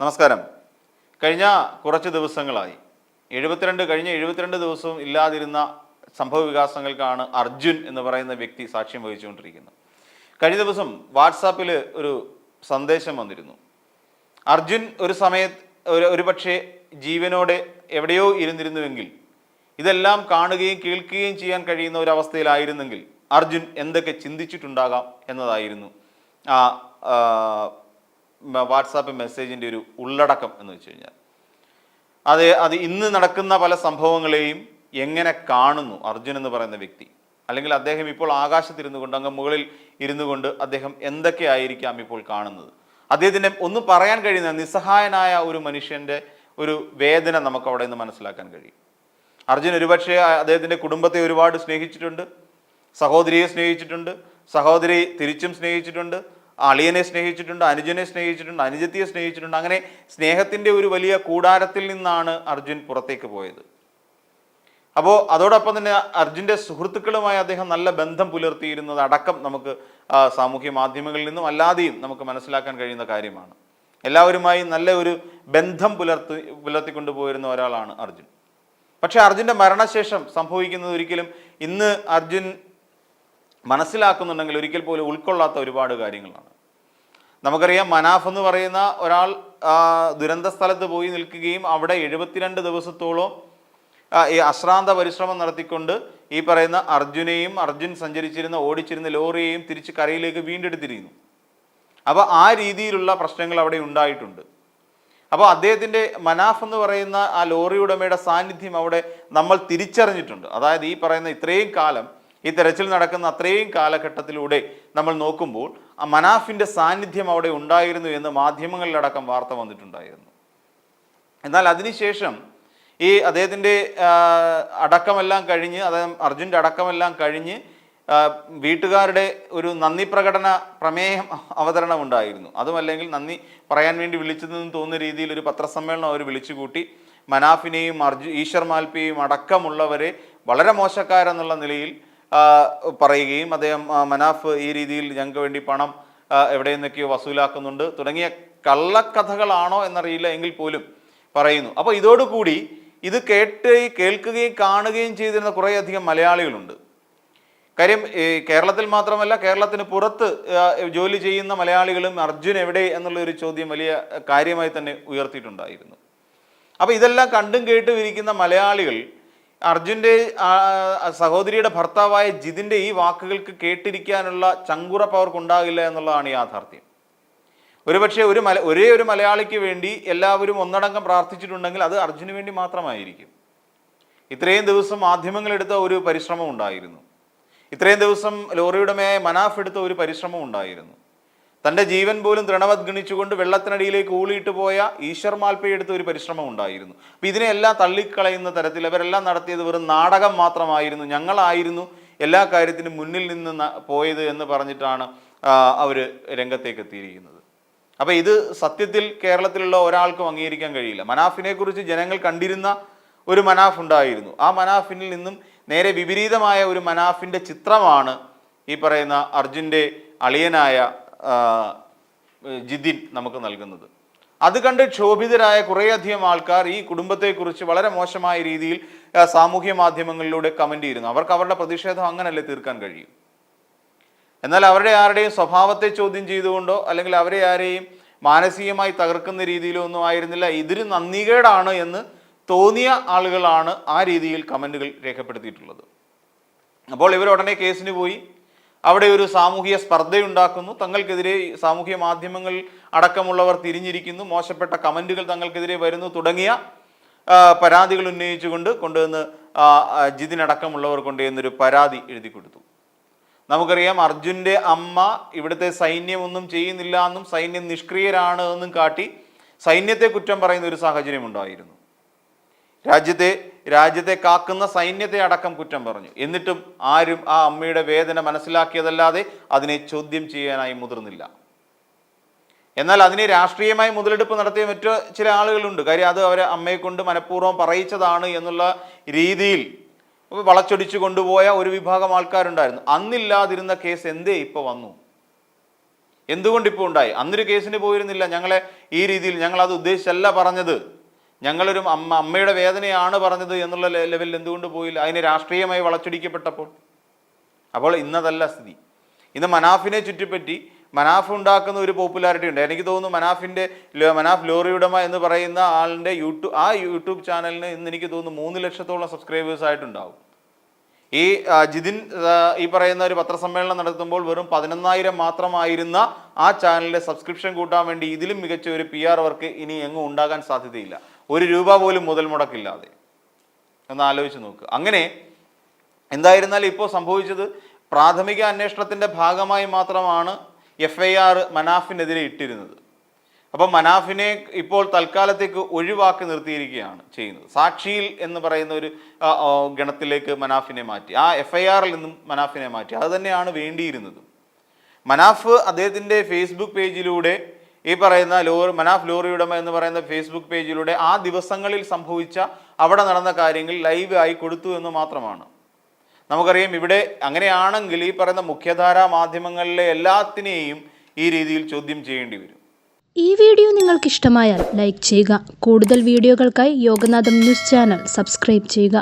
നമസ്കാരം. കഴിഞ്ഞ കുറച്ച് ദിവസങ്ങളായി. എഴുപത്തിരണ്ട് കഴിഞ്ഞ എഴുപത്തിരണ്ട് ദിവസവും ഇല്ലാതിരുന്ന സംഭവ വികാസങ്ങൾക്കാണ് അർജുൻ എന്ന് പറയുന്ന വ്യക്തി സാക്ഷ്യം വഹിച്ചുകൊണ്ടിരിക്കുന്നത്. കഴിഞ്ഞ ദിവസം വാട്സാപ്പിൽ ഒരു സന്ദേശം വന്നിരുന്നു. അർജുൻ ഒരു സമയത്ത് ഒരു ഒരു പക്ഷേ ജീവനോടെ എവിടെയോ ഇരുന്നിരുന്നുവെങ്കിൽ ഇതെല്ലാം കാണുകയും കേൾക്കുകയും ചെയ്യാൻ കഴിയുന്ന ഒരു അവസ്ഥയിലായിരുന്നെങ്കിൽ അർജുൻ എന്തൊക്കെ ചിന്തിച്ചിട്ടുണ്ടാകാം എന്നതായിരുന്നു ആ വാട്സാപ്പ് മെസ്സേജിന്റെ ഒരു ഉള്ളടക്കം എന്ന് വെച്ച് കഴിഞ്ഞാൽ. അത് അത് ഇന്ന് നടക്കുന്ന പല സംഭവങ്ങളെയും എങ്ങനെ കാണുന്നു അർജുൻ എന്ന് പറയുന്ന വ്യക്തി? അല്ലെങ്കിൽ അദ്ദേഹം ഇപ്പോൾ ആകാശത്തിരുന്നു കൊണ്ട് അങ്ങ് മുകളിൽ ഇരുന്നു കൊണ്ട് അദ്ദേഹം എന്തൊക്കെയായിരിക്കാം ഇപ്പോൾ കാണുന്നത്? അദ്ദേഹത്തിന്റെ ഒന്നും പറയാൻ കഴിയുന്ന നിസ്സഹായനായ ഒരു മനുഷ്യന്റെ ഒരു വേദന നമുക്ക് അവിടെ നിന്ന് മനസ്സിലാക്കാൻ കഴിയും. അർജുൻ ഒരുപക്ഷെ അദ്ദേഹത്തിന്റെ കുടുംബത്തെ ഒരുപാട് സ്നേഹിച്ചിട്ടുണ്ട്. സഹോദരിയെ സ്നേഹിച്ചിട്ടുണ്ട്. സഹോദരി തിരിച്ചും സ്നേഹിച്ചിട്ടുണ്ട്. അളിയനെ സ്നേഹിച്ചിട്ടുണ്ട് അനുജനെ സ്നേഹിച്ചിട്ടുണ്ട് അനുജത്തിയെ സ്നേഹിച്ചിട്ടുണ്ട്. അങ്ങനെ സ്നേഹത്തിന്റെ ഒരു വലിയ കൂടാരത്തിൽ നിന്നാണ് അർജുൻ പുറത്തേക്ക് പോയത്. അപ്പോൾ അതോടൊപ്പം തന്നെ അർജുന്റെ സുഹൃത്തുക്കളുമായി അദ്ദേഹം നല്ല ബന്ധം പുലർത്തിയിരുന്നത് അടക്കം നമുക്ക് സാമൂഹ്യ മാധ്യമങ്ങളിൽ നിന്നും അല്ലാതെയും നമുക്ക് മനസ്സിലാക്കാൻ കഴിയുന്ന കാര്യമാണ്. എല്ലാവരുമായി നല്ല ഒരു ബന്ധം പുലർത്തി പുലർത്തിക്കൊണ്ടു പോയിരുന്ന ഒരാളാണ് അർജുൻ. പക്ഷേ അർജുന്റെ മരണശേഷം സംഭവിക്കുന്നത് ഒരിക്കലും ഇന്ന് അർജുൻ മനസ്സിലാക്കുന്നുണ്ടെങ്കിൽ ഒരിക്കൽ പോലും ഉൾക്കൊള്ളാത്ത ഒരുപാട് കാര്യങ്ങളാണ്. നമുക്കറിയാം മനാഫ് എന്ന് പറയുന്ന ഒരാൾ ദുരന്ത സ്ഥലത്ത് പോയി നിൽക്കുകയും അവിടെ എഴുപത്തിരണ്ട് ദിവസത്തോളം ഈ അശ്രാന്ത പരിശ്രമം നടത്തിക്കൊണ്ട് ഈ പറയുന്ന അർജുനെയും അർജുൻ സഞ്ചരിച്ചിരുന്ന ഓടിച്ചിരുന്ന ലോറിയെയും തിരിച്ച് കരയിലേക്ക് വീണ്ടെടുത്തിരിക്കുന്നു അപ്പോൾ ആ രീതിയിലുള്ള പ്രശ്നങ്ങൾ അവിടെ ഉണ്ടായിട്ടുണ്ട്. അപ്പോൾ അദ്ദേഹത്തിന്റെ മനാഫ് എന്ന് പറയുന്ന ആ ലോറി ഉടമയുടെ സാന്നിധ്യം അവിടെ നമ്മൾ തിരിച്ചറിഞ്ഞിട്ടുണ്ട്. അതായത് ഈ പറയുന്ന ഇത്രയും കാലം ഈ തെരച്ചിൽ നടക്കുന്ന അത്രയും കാലഘട്ടത്തിലൂടെ നമ്മൾ നോക്കുമ്പോൾ ആ മനാഫിന്റെ സാന്നിധ്യം അവിടെ ഉണ്ടായിരുന്നു എന്ന് മാധ്യമങ്ങളിലടക്കം വാർത്ത വന്നിട്ടുണ്ടായിരുന്നു. എന്നാൽ അതിനുശേഷം ഈ അദ്ദേഹത്തിന്റെ അടക്കമെല്ലാം കഴിഞ്ഞ് അദ്ദേഹം അർജുന്റെ അടക്കമെല്ലാം കഴിഞ്ഞ് വീട്ടുകാരുടെ ഒരു നന്ദി പ്രകടന പ്രമേയം അവതരണം ഉണ്ടായിരുന്നു. അതുമല്ലെങ്കിൽ നന്ദി പറയാൻ വേണ്ടി വിളിച്ചതെന്ന് തോന്നുന്ന രീതിയിൽ ഒരു പത്രസമ്മേളനം അവർ വിളിച്ചുകൂട്ടി മനാഫിനെയും അർജു ഈശ്വർ മാൽപ്പിയെയും അടക്കമുള്ളവരെ വളരെ മോശക്കാരെന്നുള്ള നിലയിൽ പറയുകയും അദ്ദേഹം മനാഫ് ഈ രീതിയിൽ ഞങ്ങൾക്ക് വേണ്ടി പണം എവിടെ നിന്നൊക്കെയോ വസൂലാക്കുന്നുണ്ട്. തുടങ്ങിയ കള്ളക്കഥകളാണോ എന്നറിയില്ല എങ്കിൽ പോലും പറയുന്നു. അപ്പോൾ ഇതോടുകൂടി ഇത് കേട്ട് കേൾക്കുകയും കാണുകയും ചെയ്തിരുന്ന കുറേയധികം മലയാളികളുണ്ട്. കാര്യം കേരളത്തിൽ മാത്രമല്ല കേരളത്തിന് പുറത്ത് ജോലി ചെയ്യുന്ന മലയാളികളും അർജുൻ എവിടെ എന്നുള്ള ഒരു ചോദ്യം വലിയ കാര്യമായി തന്നെ ഉയർത്തിയിട്ടുണ്ടായിരുന്നു. അപ്പോൾ ഇതെല്ലാം കണ്ടും കേട്ടും ഇരിക്കുന്ന മലയാളികൾ അർജുന്റെ സഹോദരിയുടെ ഭർത്താവായ ജിതിന്റെ ഈ വാക്കുകൾക്ക് കേട്ടിരിക്കാനുള്ള ചങ്കുറ പവർക്കുണ്ടാകില്ല എന്നുള്ളതാണ് യാഥാർത്ഥ്യം. ഒരുപക്ഷെ ഒരു മല ഒരേ ഒരു മലയാളിക്ക് വേണ്ടി എല്ലാവരും ഒന്നടങ്കം പ്രാർത്ഥിച്ചിട്ടുണ്ടെങ്കിൽ അത് അർജുന് വേണ്ടി മാത്രമായിരിക്കും. ഇത്രയും ദിവസം മാധ്യമങ്ങളെടുത്ത ഒരു പരിശ്രമം ഉണ്ടായിരുന്നു. ഇത്രയും ദിവസം ലോറിയുടമയായ മനാഫ് എടുത്ത ഒരു പരിശ്രമം ഉണ്ടായിരുന്നു. തന്റെ ജീവൻ പോലും തൃണവദ്ഗണിച്ചുകൊണ്ട് വെള്ളത്തിനടിയിലേക്ക് ഊളിയിട്ട് പോയ ഈശ്വർ മാൽപ്പയെടുത്ത ഒരു പരിശ്രമം ഉണ്ടായിരുന്നു. അപ്പം ഇതിനെല്ലാം തള്ളിക്കളയുന്ന തരത്തിൽ അവരെല്ലാം നടത്തിയത് വെറും നാടകം മാത്രമായിരുന്നു. ഞങ്ങളായിരുന്നു എല്ലാ കാര്യത്തിനും മുന്നിൽ നിന്ന് പോയത് എന്ന് പറഞ്ഞിട്ടാണ് അവർ രംഗത്തേക്ക് എത്തിയിരിക്കുന്നത്. അപ്പം ഇത് സത്യത്തിൽ കേരളത്തിലുള്ള ഒരാൾക്കും അംഗീകരിക്കാൻ കഴിയില്ല. മനാഫിനെ കുറിച്ച് ജനങ്ങൾ കണ്ടിരുന്ന ഒരു മനാഫ് ഉണ്ടായിരുന്നു. ആ മനാഫിനിൽ നിന്നും നേരെ വിപരീതമായ ഒരു മനാഫിന്റെ ചിത്രമാണ് ഈ പറയുന്ന അർജുന്റെ അളിയനായ ജിതിൻ നമുക്ക് നൽകുന്നത്. അത് കണ്ട് ക്ഷോഭിതരായ കുറേയധികം ആൾക്കാർ ഈ കുടുംബത്തെക്കുറിച്ച് വളരെ മോശമായ രീതിയിൽ സാമൂഹ്യ മാധ്യമങ്ങളിലൂടെ കമന്റ് ചെയ്യുന്നു. അവർക്ക് അവരുടെ പ്രതിഷേധം അങ്ങനല്ലേ തീർക്കാൻ കഴിയും? എന്നാൽ അവരുടെ ആരുടെയും സ്വഭാവത്തെ ചോദ്യം ചെയ്തുകൊണ്ടോ അല്ലെങ്കിൽ അവരെ ആരെയും മാനസികമായി തകർക്കുന്ന രീതിയിലോ ഒന്നും ആയിരുന്നില്ല. ഇതിന് നന്ദികേടാണ് എന്ന് തോന്നിയ ആളുകളാണ് ആ രീതിയിൽ കമന്റുകൾ രേഖപ്പെടുത്തിയിട്ടുള്ളത്. അപ്പോൾ ഇവർ ഉടനെ കേസിന് പോയി. അവിടെ ഒരു സാമൂഹിക സ്പർദ്ധയുണ്ടാക്കുന്നു. തങ്ങൾക്കെതിരെ സാമൂഹ്യ മാധ്യമങ്ങൾ അടക്കമുള്ളവർ തിരിഞ്ഞിരിക്കുന്നു. മോശപ്പെട്ട കമന്റുകൾ തങ്ങൾക്കെതിരെ വരുന്നു. തുടങ്ങിയ പരാതികൾ ഉന്നയിച്ചുകൊണ്ട് കൊണ്ടുവന്ന് ജിതിനടക്കമുള്ളവർ കൊണ്ടുവന്നൊരു പരാതി എഴുതി കൊടുത്തു. നമുക്കറിയാം അർജുന്റെ അമ്മ ഇവിടുത്തെ സൈന്യമൊന്നും ചെയ്യുന്നില്ല എന്നും സൈന്യം നിഷ്ക്രിയരാണ് എന്നും കാട്ടി സൈന്യത്തെ കുറ്റം പറയുന്ന ഒരു സാഹചര്യം ഉണ്ടായിരുന്നു. രാജ്യത്തെ രാജ്യത്തെ കാക്കുന്ന സൈന്യത്തെ അടക്കം കുറ്റം പറഞ്ഞു. എന്നിട്ടും ആരും ആ അമ്മയുടെ വേദന മനസ്സിലാക്കിയതല്ലാതെ അതിനെ ചോദ്യം ചെയ്യാനായി മുതിർന്നില്ല. എന്നാൽ അതിനെ രാഷ്ട്രീയമായി മുതലെടുപ്പ് നടത്തിയ മറ്റു ചില ആളുകളുണ്ട്. കാര്യം അത് അവരെ അമ്മയെ കൊണ്ട് മനഃപൂർവം പറയിച്ചതാണ് എന്നുള്ള രീതിയിൽ വളച്ചൊടിച്ചു കൊണ്ടുപോയ ഒരു വിഭാഗം ആൾക്കാരുണ്ടായിരുന്നു. അന്നില്ലാതിരുന്ന കേസ് എന്തേ ഇപ്പോൾ വന്നു? എന്തുകൊണ്ട് ഇപ്പോൾ ഉണ്ടായി? അന്നൊരു കേസിന് പോയിരുന്നില്ല. ഞങ്ങളെ ഈ രീതിയിൽ ഞങ്ങൾ അത് ഉദ്ദേശിച്ചല്ല പറഞ്ഞത്. ഞങ്ങളൊരു അമ്മ അമ്മയുടെ വേദനയാണ് പറഞ്ഞത് എന്നുള്ള ലെവലിൽ എന്തുകൊണ്ട് പോയില്ല? അതിന് രാഷ്ട്രീയമായി വളച്ചൊടിക്കപ്പെട്ടപ്പോൾ. അപ്പോൾ ഇന്നതല്ല സ്ഥിതി. ഇന്ന് മനാഫിനെ ചുറ്റിപ്പറ്റി മനാഫ് ഉണ്ടാക്കുന്ന ഒരു പോപ്പുലാരിറ്റി ഉണ്ട്. എനിക്ക് തോന്നുന്നു മനാഫിന്റെ മനാഫ് ലോറിയുടമ എന്ന് പറയുന്ന ആളിന്റെ യൂട്യൂബ് ആ യൂട്യൂബ് ചാനലിന് ഇന്ന് എനിക്ക് തോന്നുന്നു മൂന്ന് ലക്ഷത്തോളം സബ്സ്ക്രൈബേഴ്സ് ആയിട്ടുണ്ടാവും. ഈ ജിതിൻ ഈ പറയുന്ന ഒരു പത്രസമ്മേളനം നടത്തുമ്പോൾ വെറും പതിനൊന്നായിരം മാത്രമായിരുന്ന ആ ചാനലിന്റെ സബ്സ്ക്രിപ്ഷൻ കൂട്ടാൻ വേണ്ടി ഇതിലും മികച്ച ഒരു പി വർക്ക് ഇനി എങ്ങും ഉണ്ടാകാൻ സാധ്യതയില്ല. ഒരു രൂപ പോലും മുതൽ മുടക്കില്ലാതെ. എന്ന് ആലോചിച്ച് നോക്കുക അങ്ങനെ എന്തായിരുന്നാലും ഇപ്പോൾ സംഭവിച്ചത് പ്രാഥമിക അന്വേഷണത്തിന്റെ ഭാഗമായി മാത്രമാണ് എഫ് ഐ ആർ മനാഫിനെതിരെ ഇട്ടിരുന്നത്. അപ്പം മനാഫിനെ ഇപ്പോൾ തൽക്കാലത്തേക്ക് ഒഴിവാക്കി നിർത്തിയിരിക്കുകയാണ് ചെയ്യുന്നത്. സാക്ഷിയിൽ എന്ന് പറയുന്ന ഒരു ഗണത്തിലേക്ക് മനാഫിനെ മാറ്റി. ആ എഫ് ഐ ആറിൽ നിന്നും മനാഫിനെ മാറ്റി. അത് തന്നെയാണ് വേണ്ടിയിരുന്നത്. മനാഫ് അദ്ദേഹത്തിന്റെ ഫേസ്ബുക്ക് പേജിലൂടെ ഈ പറയുന്ന ലോറി മനാഫ് ലോറി ഉടമ എന്ന് പറയുന്ന ഫേസ്ബുക്ക് പേജിലൂടെ ആ ദിവസങ്ങളിൽ സംഭവിച്ച അവിടെ നടന്ന കാര്യങ്ങൾ ലൈവ് ആയി കൊടുത്തു എന്ന് മാത്രമാണ്. നമുക്കറിയാം ഇവിടെ അങ്ങനെയാണെങ്കിൽ ഈ പറയുന്ന മുഖ്യധാരാ മാധ്യമങ്ങളിലെ എല്ലാത്തിനെയും ഈ രീതിയിൽ ചോദ്യം ചെയ്യേണ്ടി വരും. ഈ വീഡിയോ നിങ്ങൾക്ക് ഇഷ്ടമായാൽ ലൈക്ക് ചെയ്യുക. കൂടുതൽ വീഡിയോകൾക്കായി യോഗനാഥം ന്യൂസ് ചാനൽ സബ്സ്ക്രൈബ് ചെയ്യുക.